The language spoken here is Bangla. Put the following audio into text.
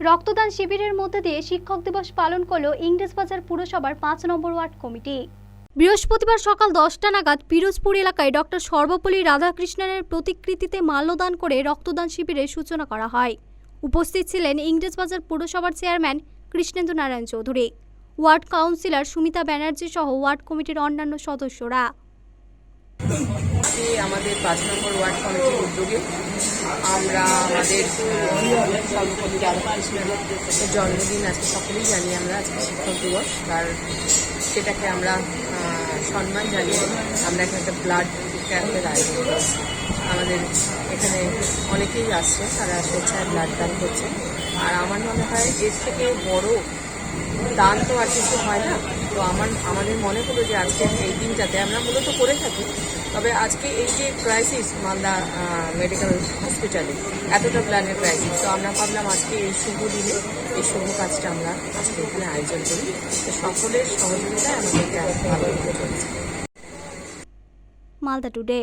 রক্তদান শিবিরের মধ্যে দিয়ে শিক্ষক দিবস পালন করল ইংরেজবাজার পুরসভার পাঁচ নম্বর ওয়ার্ড কমিটি। বৃহস্পতিবার সকাল দশটা নাগাদ পিরোজপুর এলাকায় ডক্টর সর্বপল্লী রাধাকৃষ্ণনের প্রতিকৃতিতে মাল্যদান করে রক্তদান শিবিরের সূচনা করা হয়। উপস্থিত ছিলেন ইংরেজবাজার পুরসভার chairman Krishnendu Narayan Chowdhury, ward councillor Sumita Banerjee সহ ওয়ার্ড কমিটির অন্যান্য সদস্যরা। আমাদের পাঁচ নম্বর ওয়ার্ড কমিটির উদ্যোগে আমরা আমাদের জন্মদিন আজকে সকলেই জানি আমরা, আজকে শিক্ষক দিবস। তার সেটাকে আমরা সম্মান জানিয়ে আমরা এখানে একটা ব্লাড ক্যাম্পের আয়োজন আমাদের এখানে অনেকেই আসছে, তারা স্বেচ্ছায় ব্লাড দান করছে। আর আমার মনে হয় এর থেকে বড় দান তো আর কিছু হয় না। তো আমার, আমাদের মনে হলো যে আজকের এই দিনটাতে আমরা মূলত করে থাকি। তবে আজকে এই যে ক্রাইসিস মালদা মেডিকেল হসপিটালে এতটা প্ল্যানের ক্রাইসিস তো আমরা ভাবলাম আজকে এই শুভ দিনে, এই শুভ কাজটা আমরা আজকে এখানে আয়োজন করি। তো সকলের সহযোগিতায় আমাদেরকে ক্যাম্প ভালো মালদা টুডে